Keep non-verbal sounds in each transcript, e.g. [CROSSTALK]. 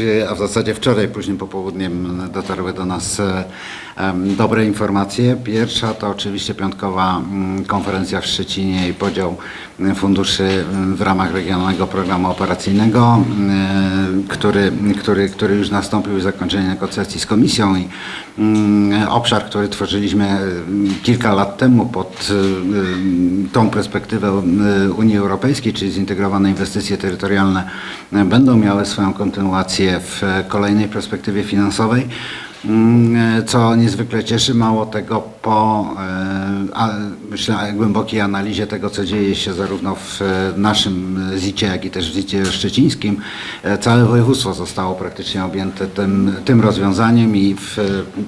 e, a w zasadzie wczoraj późnym popołudniem dotarły do nas e, dobre informacje. Pierwsza to oczywiście piątkowa mm, konferencja w Szczecinie i podział mm, funduszy mm, w ramach regionalnego programu operacyjnego, mm, który, który, który już nastąpił zakończenie negocjacji z komisją i obszar, który tworzyliśmy mm, kilka lat temu pod tą perspektywę Unii Europejskiej, czyli zintegrowane inwestycje terytorialne będą miały swoją kontynuację w kolejnej perspektywie finansowej. Mm, Co niezwykle cieszy, mało tego po e, a, myślę, głębokiej analizie tego, co dzieje się zarówno w e, naszym ZIT-cie, jak i też w ZIT-cie szczecińskim, e, całe województwo zostało praktycznie objęte tym, tym rozwiązaniem i w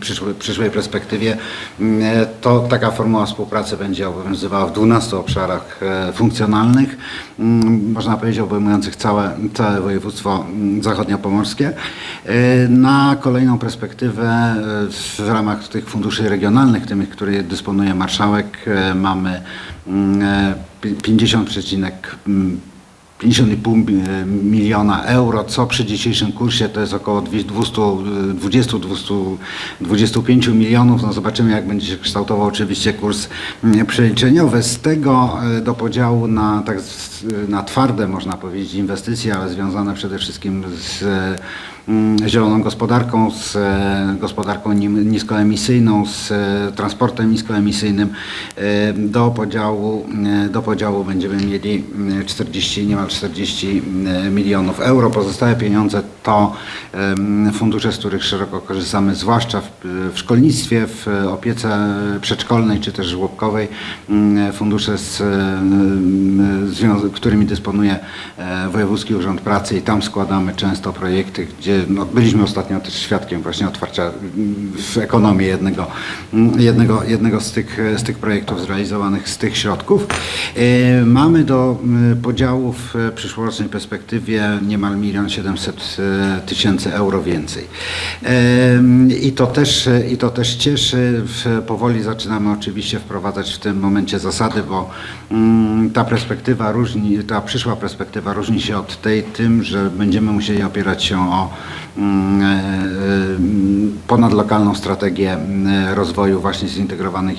przyszłej, przyszłej perspektywie mm, to taka formuła współpracy będzie obowiązywała w 12 obszarach funkcjonalnych, mm, można powiedzieć obejmujących całe, całe województwo zachodniopomorskie. Na kolejną perspektywę e, w ramach tych funduszy regionalnych, tymi, które dysponuje marszałek, e, mamy mm, e, pi- 50,5 50,5 miliona euro, co przy dzisiejszym kursie to jest około 220-225 milionów. No zobaczymy, jak będzie się kształtował oczywiście kurs mm, przeliczeniowy. Z tego e, do podziału na, tak, na twarde, można powiedzieć, inwestycje, ale związane przede wszystkim z mm, zieloną gospodarką, z e, gospodarką niskoemisyjną, z e, transportem niskoemisyjnym. E, Do podziału, do podziału będziemy mieli mm, 40, niemal 40 mm, milionów euro. Pozostałe pieniądze to fundusze, z których szeroko korzystamy, zwłaszcza w, w szkolnictwie, w opiece przedszkolnej czy też żłobkowej. Mm, Fundusze, z, którymi dysponuje Wojewódzki Urząd Pracy i tam składamy często projekty, gdzie no, byliśmy ostatnio też świadkiem właśnie otwarcia w ekonomii jednego, jednego, jednego z, tych, z tych projektów zrealizowanych z tych środków. E, Mamy do mm, podziału w e, przyszłorocznej perspektywie niemal 1 700 tysięcy euro więcej. E, I to też, i to też cieszy. Powoli zaczynamy oczywiście wprowadzać w tym momencie zasady, bo mm, ta perspektywa różni, ta przyszła perspektywa różni się od tej tym, że będziemy musieli opierać się o e, e, ponadlokalną strategię mm, rozwoju właśnie zintegrowanych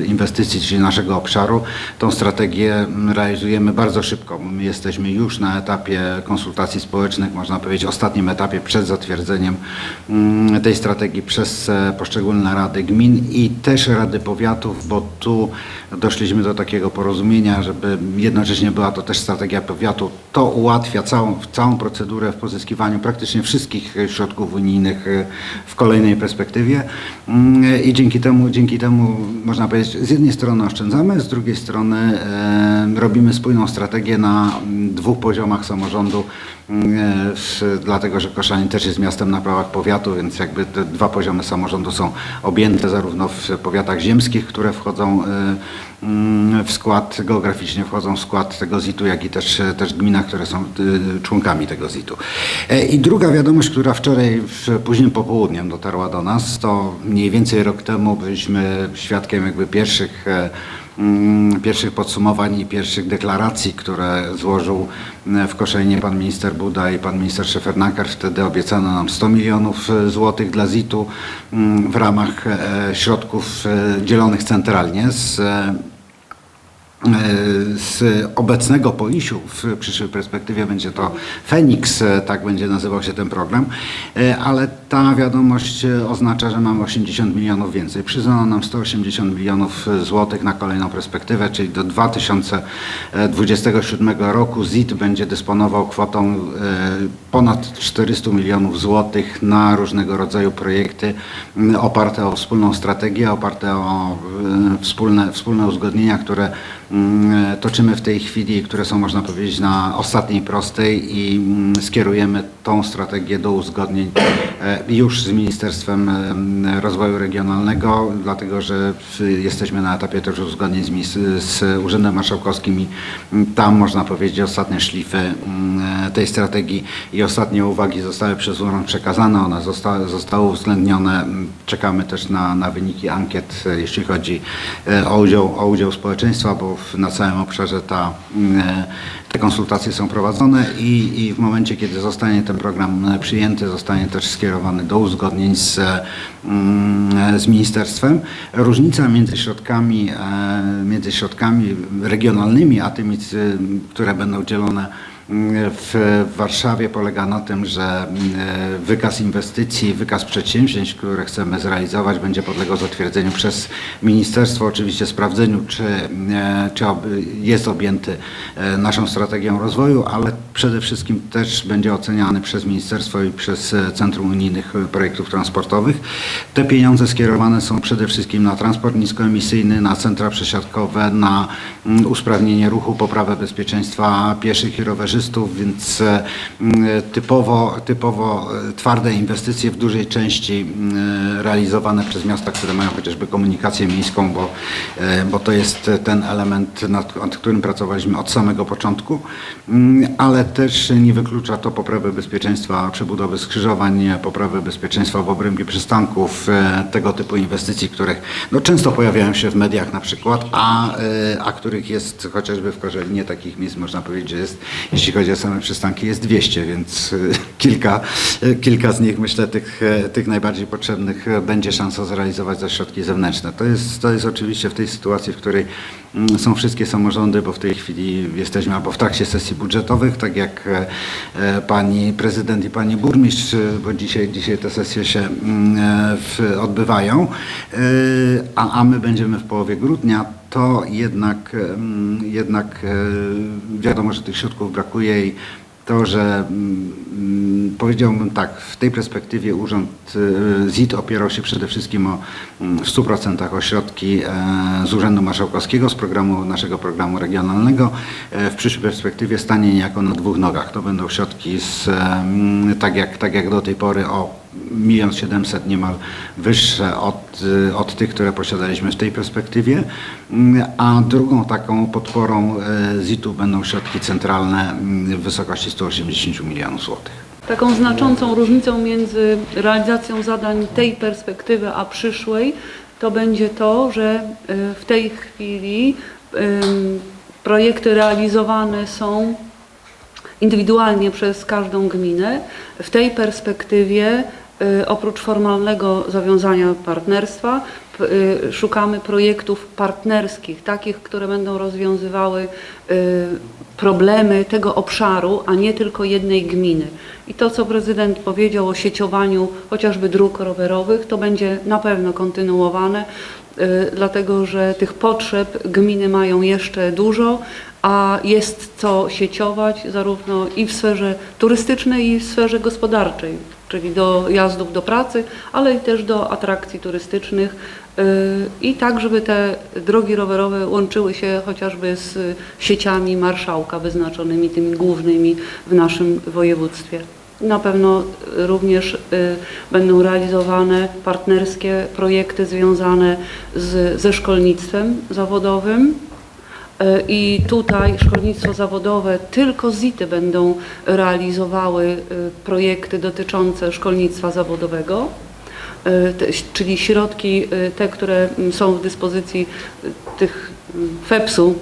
e, inwestycji, czyli naszego obszaru. Tą strategię mm, realizujemy bardzo szybko. My jesteśmy już na etapie konsultacji społecznych, można powiedzieć ostatnim etapie przed zatwierdzeniem mm, tej strategii przez e, poszczególne rady gmin i też rady powiatów, bo tu doszliśmy do takiego porozumienia, żeby jednocześnie była to też strategia powiatu. To ułatwia całą, całą procedurę w pozyskiwaniu praktycznie wszystkich e, środków unijnych e, w kolejnej perspektywie. Mm, i dzięki temu, dzięki temu można powiedzieć, z jednej strony oszczędzamy, z drugiej strony e, robimy spójną strategię na dwóch poziomach samorządu, e, dlatego że Koszalin też jest miastem na prawach powiatu, więc jakby te dwa poziomy samorządu są objęte zarówno w powiatach ziemskich, które wchodzą e, mm, w skład, geograficznie wchodzą w skład tego ZIT-u, jak i też, też gminach, które są e, członkami tego ZIT-u. E, I druga wiadomość, która wczoraj późnym popołudniem dotarła do nas, to mniej więcej rok temu byliśmy świadkiem jakby pierwszych e, pierwszych podsumowań i pierwszych deklaracji, które złożył e, w Koszalinie pan minister Buda i pan minister Szefernaker. Wtedy obiecano nam 100 milionów e, złotych dla ZIT-u mm, w ramach e, środków e, dzielonych centralnie z z obecnego POIS-u w przyszłej perspektywie będzie to Feniks, e, tak będzie nazywał się ten program, E, ale ta wiadomość e, oznacza, że mamy 80 milionów więcej. Przyznano nam 180 milionów złotych na kolejną perspektywę, czyli do 2027 roku ZIT będzie dysponował kwotą e, ponad 400 milionów złotych na różnego rodzaju projekty oparte o wspólną strategię, oparte o e, wspólne, wspólne uzgodnienia, które mm, toczymy w tej chwili, które są, można powiedzieć, na ostatniej prostej i mm, skierujemy tą strategię do uzgodnień e, już z Ministerstwem em, Rozwoju Regionalnego, dlatego że jesteśmy na etapie też uzgodnień z, z Urzędem Marszałkowskim i mm, tam, można powiedzieć, ostatnie szlify e, tej strategii i ostatnie uwagi zostały przez urząd przekazane, one zosta- zostały uwzględnione. Czekamy też na, na wyniki ankiet, e, jeśli chodzi e, o udział, o udział społeczeństwa, bo w, na całym obszarze ta, mm, te konsultacje są prowadzone i, i w momencie, kiedy zostanie ten program e, przyjęty, zostanie też skierowany do uzgodnień z, z ministerstwem. Różnica między środkami, e, między środkami regionalnymi, a tymi, które będą dzielone w Warszawie polega na tym, że mm, wykaz inwestycji, wykaz przedsięwzięć, które chcemy zrealizować, będzie podlegał zatwierdzeniu przez ministerstwo, oczywiście sprawdzeniu, czy, e, czy jest objęty e, naszą strategią rozwoju, ale przede wszystkim też będzie oceniany przez ministerstwo i przez e, Centrum Unijnych Projektów Transportowych. Te pieniądze skierowane są przede wszystkim na transport niskoemisyjny, na centra przesiadkowe, na mm, usprawnienie ruchu, poprawę bezpieczeństwa pieszych i rowerzystów, więc e, mm, typowo, typowo e, twarde inwestycje w dużej części realizowane przez miasta, które mają chociażby komunikację miejską, bo, e, bo to jest ten element, nad, którym pracowaliśmy od samego początku, ale też nie wyklucza to poprawy bezpieczeństwa, przebudowy skrzyżowań, poprawy bezpieczeństwa w obrębie przystanków, e, tego typu inwestycji, których no, często pojawiają się w mediach na przykład, a, e, a których jest chociażby w Korzelinie takich miejsc, można powiedzieć, że jest, jeśli chodzi o same przystanki, jest 200, więc e, [LAUGHS] kilka, e, kilka z nich, myślę, tych, e, tych najbardziej potrzebnych będzie szansa zrealizować za środki zewnętrzne. To jest, to jest oczywiście w tej sytuacji, w której są wszystkie samorządy, bo w tej chwili jesteśmy albo w trakcie sesji budżetowych, tak jak e, pani prezydent i pani burmistrz, bo dzisiaj, dzisiaj te sesje się mm, e, odbywają, e, a, a my będziemy w połowie grudnia, to jednak, em, jednak wiadomo, że tych środków brakuje i to, że mm, powiedziałbym tak, w tej perspektywie urząd y, ZIT opierał się przede wszystkim o, mm, w 100% o środki e, z Urzędu Marszałkowskiego, z programu, naszego programu regionalnego. E, W przyszłej perspektywie stanie niejako na dwóch nogach. To będą środki z, em, tak jak, tak jak do tej pory o 1 700 niemal wyższe od, y, od tych, które posiadaliśmy w tej perspektywie, Mm, a drugą taką podporą e, ZIT-u będą środki centralne mm, w wysokości 180 milionów złotych. Taką znaczącą różnicą między realizacją zadań tej perspektywy a przyszłej to będzie to, że y, w tej chwili projekty realizowane są indywidualnie przez każdą gminę. W tej perspektywie y, oprócz formalnego zawiązania partnerstwa y, szukamy projektów partnerskich, takich, które będą rozwiązywały y, problemy tego obszaru, a nie tylko jednej gminy. I to, co prezydent powiedział o sieciowaniu chociażby dróg rowerowych, to będzie na pewno kontynuowane, y, dlatego że tych potrzeb gminy mają jeszcze dużo, a jest co sieciować zarówno i w sferze turystycznej, i w sferze gospodarczej, czyli do jazdów do pracy, ale i też do atrakcji turystycznych y, i tak, żeby te drogi rowerowe łączyły się chociażby z sieciami marszałka wyznaczonymi tymi głównymi w naszym województwie. Na pewno również y, będą realizowane partnerskie projekty związane z, ze szkolnictwem zawodowym. E, I tutaj szkolnictwo zawodowe, tylko ZIT-y będą realizowały e, projekty dotyczące szkolnictwa zawodowego, E, czyli środki te, które są w dyspozycji tych FEPS-u,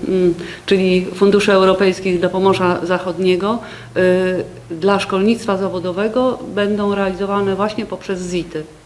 czyli Funduszy Europejskich dla Pomorza Zachodniego, dla szkolnictwa zawodowego będą realizowane właśnie poprzez ZIT-y.